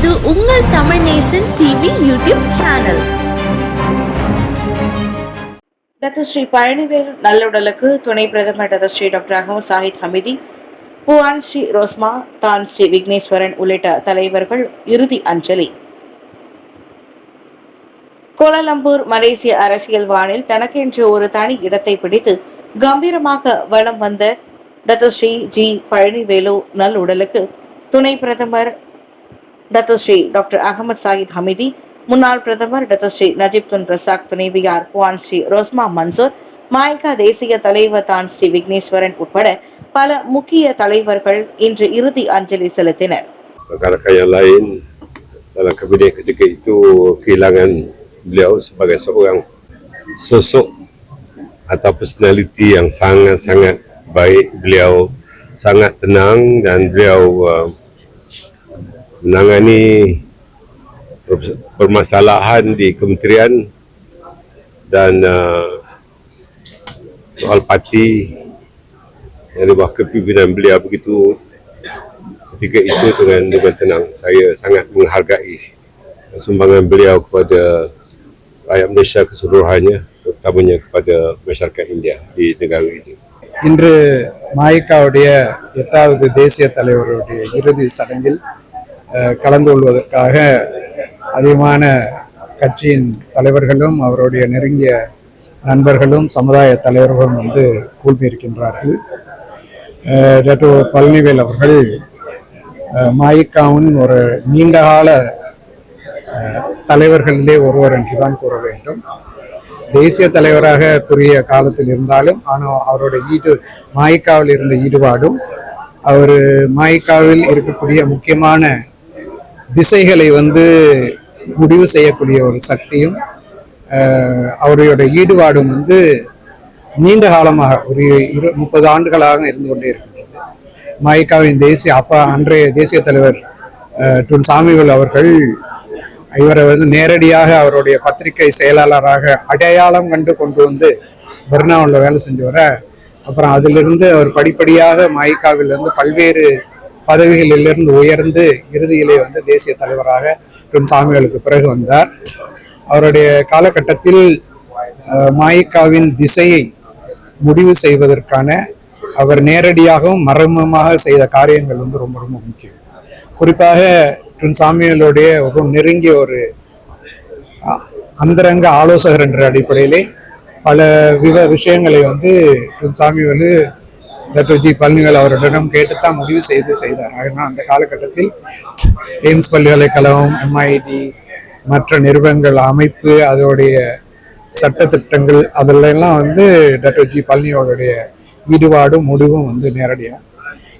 இது உங்கள் Tamil Nesan TV YouTube channel. Doctor Sri Palanivel நல்லுடலுக்கு துணை பிரதமர் doctor Sri doctor Ahmad Zahid Hamidi Puan Sri Rosmah Tan Sri Vigneswaran உள்ளிட்ட தலைவர்கள் இறுதி அஞ்சலி. கோலாலம்பூர் மலேசிய அரசியல் வானில் தனக்கென்று ஒரு தனி இடத்தை பிடித்து கம்பீரமாக வலம் வந்த டாக்டர் ஜி பழனிவேலு நல்லுடலுக்கு துணை பிரதமர் doctor Sri doctor Ahmad Zahid Hamidi முன்னாள் பிரதமர் doctor Sri Najib Tun Razak துணைவியார் Puan Sri Rosmah Mansor Maika தேசிய தலைவர் தான் ஸ்ரீ விக்னேஸ்வரன் உட்பட பல முக்கிய தலைவர்கள் இன்று இறுதி அஞ்சலி செலுத்தினர் rakan-rakan yang lain dalam kabinet ketika itu kehilangan beliau sebagai seorang sosok atau personaliti yang sangat-sangat baik beliau sangat tenang dan beliau uh, menangani per- permasalahan di kementerian dan uh, soal parti yang di bawah kepimpinan beliau begitu ketika itu dengan dengan tenang. Saya sangat menghargai sumbangan beliau kepada rakyat Malaysia keseluruhannya, terutamanya kepada masyarakat India di negara ini. இன்று மாயிக்காவுடைய எட்டாவது தேசிய தலைவருடைய இறுதி சடங்கில் அஹ், கலந்து கொள்வதற்காக அதிகமான கட்சியின் தலைவர்களும் அவருடைய நெருங்கிய நண்பர்களும் சமுதாய தலைவர்களும் வந்து கூழ்மியிருக்கின்றார்கள். அஹ், டாக்டர் பழனிவேல் அவர்கள் மாயிக்காவின் ஒரு நீண்டகால தலைவர்களிலே ஒருவர் என்றுதான் கூற வேண்டும். தேசிய தலைவராக கூறிய காலத்தில் இருந்தாலும் ஆனால் அவருடைய ஈடு மாயிக்காவில் இருந்த ஈடுபாடும் அவர் மாயிக்காவில் இருக்கக்கூடிய முக்கியமான திசைகளை வந்து முடிவு செய்யக்கூடிய ஒரு சக்தியும் அவருடைய ஈடுபாடும் வந்து நீண்ட காலமாக ஒரு இரு முப்பது ஆண்டுகளாக இருந்து கொண்டே இருக்கின்றது. மாயிக்காவின் தேசிய அப்பா அன்றைய தேசிய தலைவர் டுன் சாமிவேல் அவர்கள் இவரை வந்து நேரடியாக அவருடைய பத்திரிகை செயலாளராக அடையாளம் கண்டு கொண்டு வந்து பெர்னாவில் வேலை செஞ்சு வர அப்புறம் அதிலிருந்து அவர் படிப்படியாக மாயிக்காவில் பல்வேறு பதவிகளிலிருந்து உயர்ந்து இறுதியிலே வந்து தேசிய தலைவராக டும் சாமிகளுக்கு பிறகு வந்தார். அவருடைய காலகட்டத்தில் மாயிக்காவின் திசையை முடிவு செய்வதற்கான அவர் நேரடியாகவும் மர்மமாக செய்த காரியங்கள் வந்து ரொம்ப ரொம்ப முக்கியம். குறிப்பாக டுன் சாமியலுடைய ரொம்ப நெருங்கிய ஒரு அ- அந்தரங்க ஆலோசகர் என்ற அடிப்படையிலே பல விவ விஷயங்களை வந்து Tun Samivelu doctor G Palanivel அவரிடம் கேட்டுத்தான் முடிவு செய்து செய்தார். அதனால் அந்த காலகட்டத்தில் எய்ம்ஸ் பல்கலைக்கழகம் எம்ஐடி மற்ற நிறுவனங்கள் அமைப்பு அதோடைய சட்டத்திட்டங்கள் அதிலெல்லாம் வந்து டாக்டர் ஜி பழனியோடைய ஈடுபாடும் முடிவும் வந்து நேரடியாக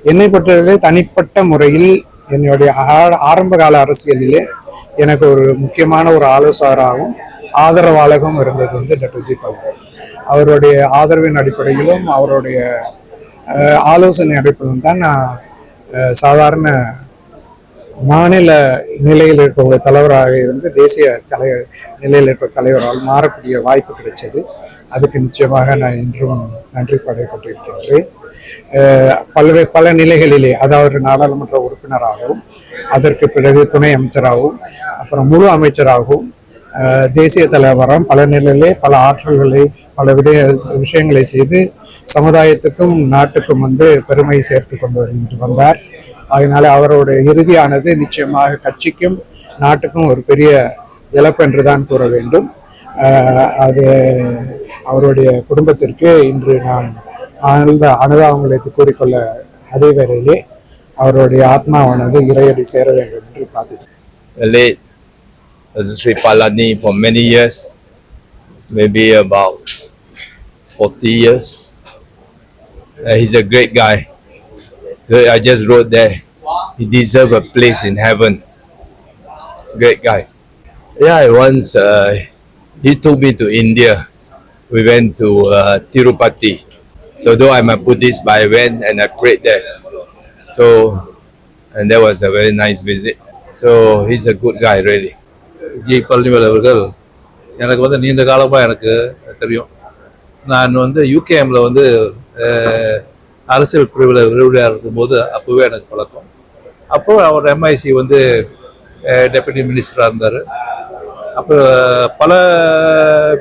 என்னை பொறுத்தவரை தனிப்பட்ட முறையில் என்னுடைய ஆ- ஆரம்ப கால அரசியலிலே எனக்கு ஒரு முக்கியமான ஒரு ஆலோசகராகவும் ஆதரவாளகவும் இருந்தது வந்து டாக்டர் ஜி பழனி அவருடைய ஆதரவின் அடிப்படையிலும் அவருடைய ஆலோசனை அடிப்படையில் தான் நான் சாதாரண மாநில நிலையில் இருக்கக்கூடிய தலைவராக இருந்து தேசிய தலை நிலையில் இருக்கிற தலைவரால் மாறக்கூடிய வாய்ப்பு கிடைச்சது. அதுக்கு நிச்சயமாக நான் இன்றும் நன்றி படைப்பட்டிருக்கின்றேன் பல்வேறு பல நிலைகளிலே அதாவது நாடாளுமன்ற உறுப்பினராகவும் அதற்கு பிறகு துணை அமைச்சராகவும் அப்புறம் முழு அமைச்சராகவும் தேசிய தலைவரம் பல நிலையிலே பல ஆற்றல்களை பல வித விஷயங்களை செய்து சமுதாயத்துக்கும் நாட்டுக்கும் வந்து பெருமை சேர்த்து கொண்டு வருகின்ற வந்தார். அதனால அவரோட இறுதியானது நிச்சயமாக கட்சிக்கும் நாட்டுக்கும் ஒரு பெரிய இழப்பு என்று தான் கூற வேண்டும். அது அவருடைய குடும்பத்திற்கு இன்று நான் ஆழ்ந்த அனுதாபங்களை கூறிக்கொள்ள அதே வேளையிலே அவருடைய ஆத்மாவானது இறையடி சேர வேண்டும் என்று பார்த்து Sri Palani for many years, maybe about 40 years. Uh, he's a great guy. I just wrote there, he deserves a place in heaven. Great guy. Yeah, once uh, he took me to India. We went to uh, Tirupati. So though I'm a Buddhist, but I went and I prayed there. So, and that was a very nice visit. So he's a good guy, really. G Palanivel அவர்கள் எனக்கு வந்து நீண்ட காலமாக எனக்கு தெரியும். நான் வந்து யூகேஎம்ல வந்து அரசியல் பிரிவில் விரிவுரையாக இருக்கும்போது அப்போவே எனக்கு பழக்கம். அப்போ அவர் எம்ஐசி வந்து டெபுட்டி மினிஸ்டராக இருந்தார். அப்புறம் பல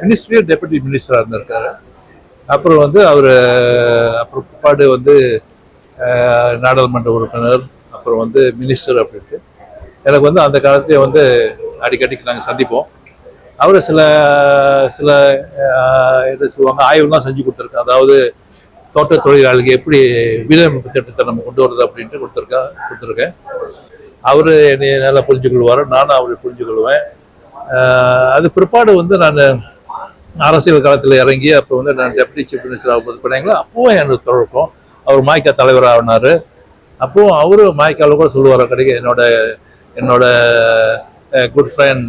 மினிஸ்ட்ரியும் டெபுட்டி மினிஸ்டராக இருந்திருக்காரு. அப்புறம் வந்து அவர் அப்புறம் பிற்பாடு வந்து நாடாளுமன்ற உறுப்பினர் அப்புறம் வந்து மினிஸ்டர் அப்படின்ட்டு. எனக்கு வந்து அந்த காலத்திலே வந்து அடிக்கடிக்கு நாங்கள் சந்திப்போம். அவர் சில சில இது சொல்லுவாங்க ஆய்வுலாம் செஞ்சு கொடுத்துருக்கேன் அதாவது தோட்ட தொழிலாளிக்கு எப்படி வீரமைப்பு திட்டத்தை நம்ம கொண்டு வரது அப்படின்ட்டு கொடுத்துருக்கா கொடுத்துருக்கேன். அவர் என்னை நல்லா புரிஞ்சுக்கொள்வார் நானும் அவரை புரிஞ்சுக்கொள்வேன் அது பிற்பாடு வந்து நான் அரசியல் காலத்தில் இறங்கி அப்போ வந்து நான் டெப்டி சீஃப் மினிஸ்டர் ஆகும்போது பண்ணீங்களா அப்பவும் எனக்கு தொடர்போம் அவர் மாய்க்கா தலைவராகினார் அப்போவும் அவரும் மாய்க்காவில் கூட சொல்லுவார் கிடைக்க என்னோட என்னோட குட் ஃப்ரெண்ட்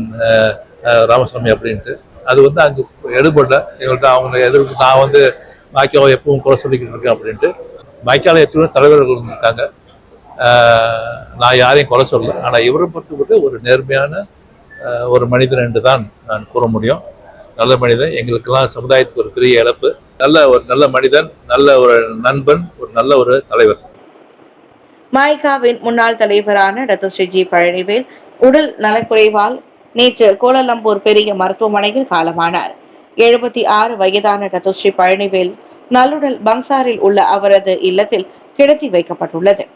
ராமசாமி அப்படின்ட்டு. அது வந்து அங்கே எடுபடல. எங்கள்கிட்ட அவங்க எதிர்ப்பு நான் வந்து மாய்க்காவை எப்பவும் குறை சொல்லிக்கிட்டு இருக்கேன் அப்படின்ட்டு. மாய்க்கால எத்தனை தலைவர்கள் இருந்திருக்காங்க நான் யாரையும் குறை சொல்லல. ஆனால் இவரை பொறுத்தப்பட்டு ஒரு நேர்மையான ஒரு மனிதன் என்று தான் நான் கூற முடியும். நல்ல மனிதன். எங்களுக்கெல்லாம் சமுதாயத்துக்கு ஒரு பெரிய இழப்பு. நல்ல ஒரு நல்ல மனிதன் நல்ல ஒரு நண்பன் ஒரு நல்ல ஒரு தலைவர். மாய்காவின் முன்னாள் தலைவரான டத்துஸ்ரீ ஜி பழனிவேல் உடல் நலக்குறைவால் நேற்று கோலாலம்பூர் பெரிய மருத்துவமனையில் காலமானார். எழுபத்தி ஆறு வயதான டத்துஸ்ரீ பழனிவேல் நல்லுடல் பங்சாரில் உள்ள அவரது இல்லத்தில் கிடத்தி வைக்கப்பட்டுள்ளது.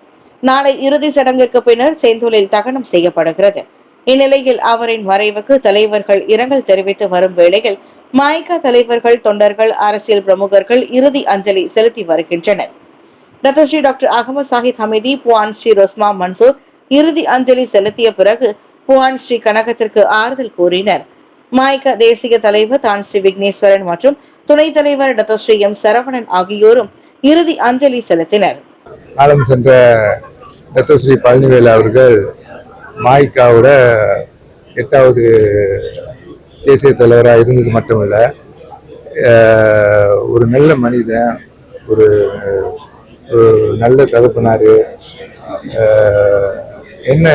நாளை இறுதி சடங்கிற்கு பின்னர் செந்தூலில் தகனம் செய்யப்படுகிறது. இந்நிலையில் அவரின் மறைவுக்கு தலைவர்கள் இரங்கல் தெரிவித்து வரும் வேளையில் மாய்கா தலைவர்கள் தொண்டர்கள் அரசியல் பிரமுகர்கள் இறுதி அஞ்சலி செலுத்தி வருகின்றனர். Ratnasri doctor Ahmad Zahid Hamidi Puan Sri Rosmah Mansor இறுதி அஞ்சலி செலுத்திய பிறகு புவான் ஸ்ரீ கனகத்திற்கு ஆறுதல் கூறினர். மாய்க தேசிய தலைவர் தான் ஸ்ரீ விக்னேஸ்வரன் மற்றும் துணைத் தலைவர் டாக்டர் ஸ்ரீ எம் சரவணன் ஆகியோரும் இறுதி அஞ்சலி செலுத்தினர். காலம் சென்ற டத்தஸ்ரீ பழனிவேல் அவர்கள் மாய்க்காவோட எட்டாவது தேசிய தலைவராக இருந்தது மட்டும் இல்லை ஒரு நல்ல மனிதன் ஒரு ஒரு நல்ல தகப்பனார். என்ன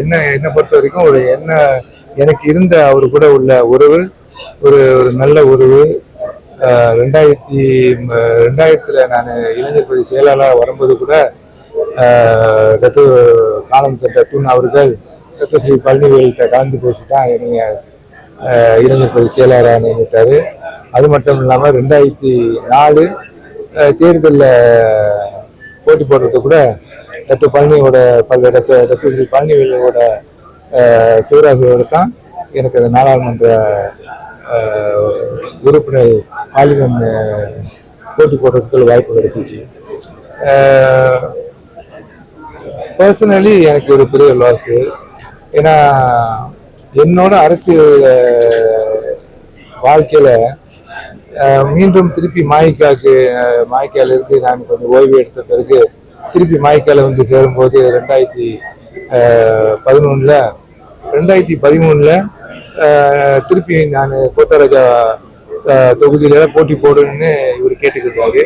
என்ன என்னை பொறுத்த வரைக்கும் ஒரு என்ன எனக்கு இருந்த அவர் கூட உள்ள உறவு ஒரு ஒரு நல்ல உறவு. ரெண்டாயிரத்தி ரெண்டாயிரத்தில் நான் இளைஞர் பகுதி செயலாளராக வரும்போது கூட ரத்து காலம் சென்ற தூண் அவர்கள் ரத்தஸ்ரீ பழனிவேல்கிட்ட கலந்து பேசி தான் என்னைய இளைஞர் பகுதி செயலாளராக நியமித்தார். அது மட்டும் இல்லாமல் ரெண்டாயிரத்தி நாலு தேர்தலில் போட்டி போடுறது கூட டத்து பழனியோட பல்வேறு டத்து டத்து ஸ்ரீ பழனிவேலோட அஹ், சிவராஜோட தான் எனக்கு அந்த நாடாளுமன்ற உறுப்பினர் பார்லிமெண்ட் போட்டி போடுறதுக்கு வாய்ப்பு கிடைச்சிச்சு. பர்சனலி எனக்கு ஒரு பெரிய லாஸு ஏன்னா என்னோட அரசியல் வாழ்க்கையில் மீண்டும் திருப்பி மாய்க்காக்கு மாய்க்காலிருந்து நான் கொஞ்சம் ஓய்வு எடுத்த பிறகு திருப்பி மாய்க்கால வந்து சேரும்போது ரெண்டாயிரத்தி பதினொன்றில் ரெண்டாயிரத்தி பதிமூணில் திருப்பி நான் கோத்தராஜா அஹ், தொகுதியில போட்டி போடணும்னு இவர் கேட்டுக்கிட்டாரு.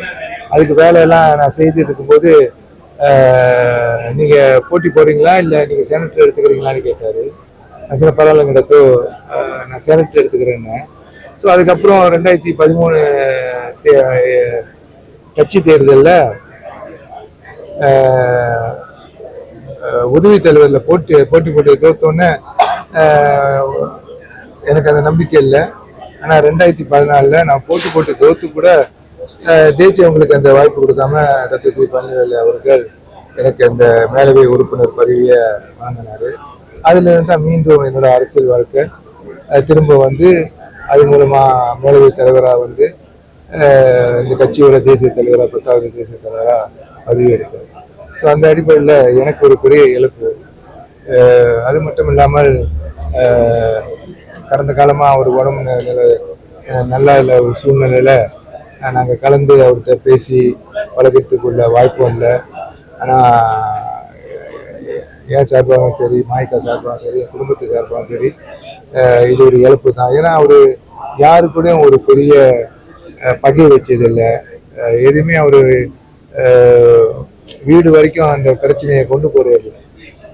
அதுக்கு வேலையெல்லாம் நான் செய்துட்டு இருக்கும்போது நீங்கள் போட்டி போடுறீங்களா? இல்லை நீங்கள் செனட்டர் எடுத்துக்கிறீங்களான்னு கேட்டார். நான் சில பரவாயில்லங்கிறதோ நான் செனட்டர் எடுத்துக்கிறேன்னு ஸோ அதுக்கப்புறம் ரெண்டாயிரத்தி பதிமூணு தே- கட்சி தேர்தலில் உதவி தலைவரில் போட்டி போட்டி போட்டு தோத்தோன்னே எனக்கு அந்த நம்பிக்கை இல்லை. ஆனால் ரெண்டாயிரத்தி பதினாலில் நான் போட்டு போட்டு தோத்து கூட தேய்ச்சி அவங்களுக்கு அந்த வாய்ப்பு கொடுக்காம டாக்டர் ஸ்ரீ பழனிவேலு அவர்கள் எனக்கு அந்த மேலவை உறுப்பினர் பதவியை வாங்கினார் அதுலேருந்து தான் மீண்டும் என்னோட அரசியல் வாழ்க்கை திரும்ப வந்து அது மூலமாக மேலவை தலைவராக வந்து இந்த கட்சியோட தேசிய தலைவராக பத்தாவது தேசிய தலைவராக பதவி எடுத்தார் ஸோ அந்த அடிப்படையில் எனக்கு ஒரு பெரிய இழப்பு அது மட்டும் இல்லாமல் கடந்த காலமாக அவர் உடம்பு நில நல்லா இல்லை ஒரு சூழ்நிலையில் நாங்கள் கலந்து அவர்கிட்ட பேசி பழகிறதுக்குள்ள வாய்ப்பும் இல்லை ஆனால் என் சார்பாகவும் சரி மாய்க்கா சார்பாகவும் சரி என் குடும்பத்தை சார்பாகவும் சரி இது ஒரு இழப்பு தான். ஏன்னா அவர் யாரு கூடயும் ஒரு பெரிய பகை வச்சதில்லை. எதுவுமே அவர் வீடு வரைக்கும் அந்த பிரச்சனையை கொண்டு போறது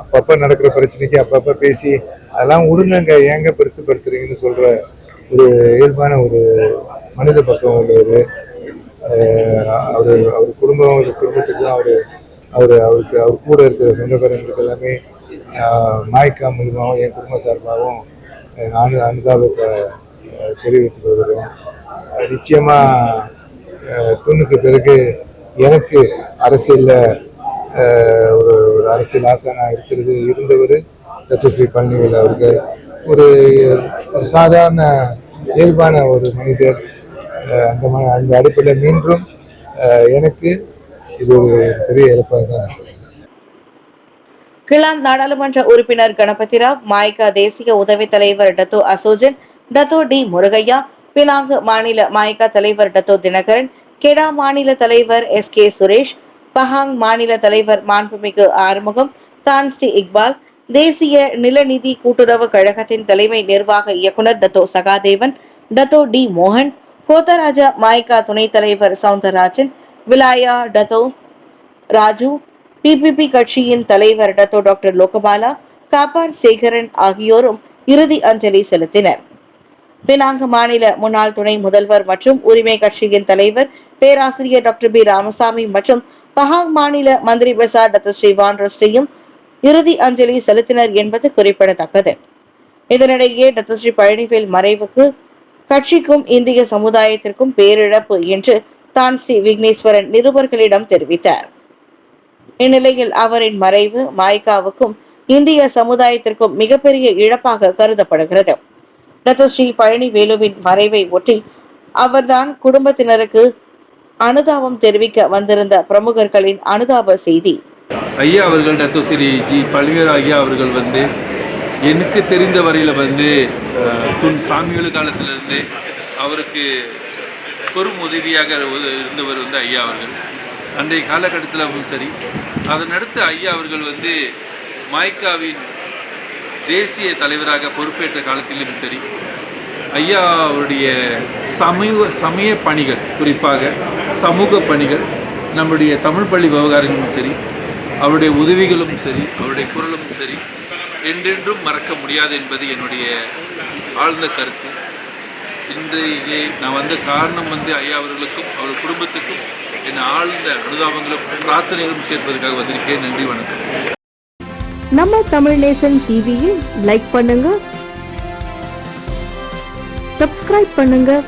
அப்பப்போ நடக்கிற பிரச்சனைக்கு அப்பப்போ பேசி அதெல்லாம் விடுங்கங்க ஏங்க பெருசுப்படுத்துறீங்கன்னு சொல்ற ஒரு இயல்பான ஒரு மனித பக்கம் உள்ளவர். அவர் அவர் குடும்பம் அவர் குடும்பத்துக்கும் அவர் அவர் அவருக்கு அவர் கூட இருக்கிற சொந்தக்காரங்களுக்கு எல்லாமே மாய்க்கா மூலியமாகவும் என் குடும்ப சார்பாகவும் அனு அனுதாபத்தை தெரிவித்துக் கொள்கிறோம் நிச்சயமாக துண்ணுக்கு பிறகு எனக்கு அரசியலில் ஒரு ஒரு அரசியல் ஆசனாக இருக்கிறது இருந்தவர் ரத்தஸ்ரீ பழனிவேல் அவர்கள். ஒரு ஒரு சாதாரண இயல்பான ஒரு மனிதர். அந்த ம அந்த அடிப்படையில் மீண்டும் எனக்கு இது ஒரு பெரிய இழப்பாக தான் நான் கிளாந்த் நாடாளுமன்ற உறுப்பினர் கணபதி ராவ் மாய்கா தேசிய உதவித் தலைவர் Dato Asojan Dato T Murugaiah Penang மாநில மாய்கா தலைவர் டத்தோ தினகரன் கெடா மாநில தலைவர் எஸ் கே சுரேஷ் பஹாங் மாநில தலைவர் மாண்புமிகு ஆறுமுகம் தான்ஸ்ரீ இக்பால் தேசிய நிலநிதி கூட்டுறவு கழகத்தின் தலைமை நிர்வாக இயக்குனர் டத்தோ சகாதேவன் டத்தோ டி மோகன் கோத்தராஜா மாய்கா துணைத் தலைவர் Soundararajan Wilayah Dato Raju PPP கட்சியின் தலைவர் Dato doctor Logabala Kapar Sekaran ஆகியோரும் இறுதி அஞ்சலி செலுத்தினர். பினாங்கு மாநில முன்னாள் துணை முதல்வர் மற்றும் உரிமை கட்சியின் தலைவர் பேராசிரியர் டாக்டர் பி ராமசாமி மற்றும் பஹாங் மாநில மந்திரி பெசார் டாக்டர் ஸ்ரீவான் ரஸ்டியும் இறுதி அஞ்சலி செலுத்தினர் என்பது குறிப்பிடத்தக்கது. இதனிடையே டத்தஸ்ரீ ஸ்ரீ பழனிவேல் மறைவுக்கு கட்சிக்கும் இந்திய சமுதாயத்திற்கும் பேரிழப்பு என்று தான் ஸ்ரீ விக்னேஸ்வரன் நிருபர்களிடம் தெரிவித்தார். இந்நிலையில் அவரின் மறைவு மாய்காவுக்கும் இந்திய சமுதாயத்திற்கும் மிகப்பெரிய இழப்பாக கருதப்படுகிறது. ரத்தஸ்ரீ பழனிவேலுவின் மறைவை ஒட்டி அவர்தான் குடும்பத்தினருக்கு அனுதாபம் தெரிவிக்க வந்திருந்த பிரமுகர்களின் அனுதாப செய்தி. ஐயா அவர்கள் ரத்தஸ்ரீ ஜி பல்வேறு ஐயா அவர்கள் வந்து எனக்கு தெரிந்த வரையில் வந்து துன் சாமிகள் காலத்திலிருந்து அவருக்கு பெரும் உதவியாக இருந்தவர் வந்து ஐயா அவர்கள். அன்றைய காலகட்டத்திலும் சரி அதனடுத்து ஐயா அவர்கள் வந்து மாய்காவின் தேசிய தலைவராக பொறுப்பேற்ற காலத்திலும் சரி ஐயா அவருடைய சமூக சமய பணிகள் குறிப்பாக சமூக பணிகள் நம்முடைய தமிழ் பள்ளி விவகாரங்களும் சரி அவருடைய உதவிகளும் சரி அவருடைய குரலும் சரி என்றென்றும் மறக்க முடியாது என்பது என்னுடைய ஆழ்ந்த கருத்து. இன்றைக்கு நான் வந்த காரணம் வந்து ஐயா அவர்களுக்கும் அவர் குடும்பத்துக்கும் என் ஆழ்ந்த அனுதாபங்களும் பிரார்த்தனைகளும் சேர்ப்பதற்காக வந்திருக்கேன் நன்றி வணக்கம். நம்ம தமிழ் நேசன் டிவியை லைக் பண்ணுங்க. சப்ஸ்கிரைப் பண்ணுங்க.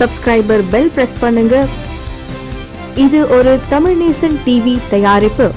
சப்ஸ்கிரைபர் பெல் பிரஸ் பண்ணுங்க. இது ஒரு தமிழ் நேசன் டிவி தயாரிப்பு.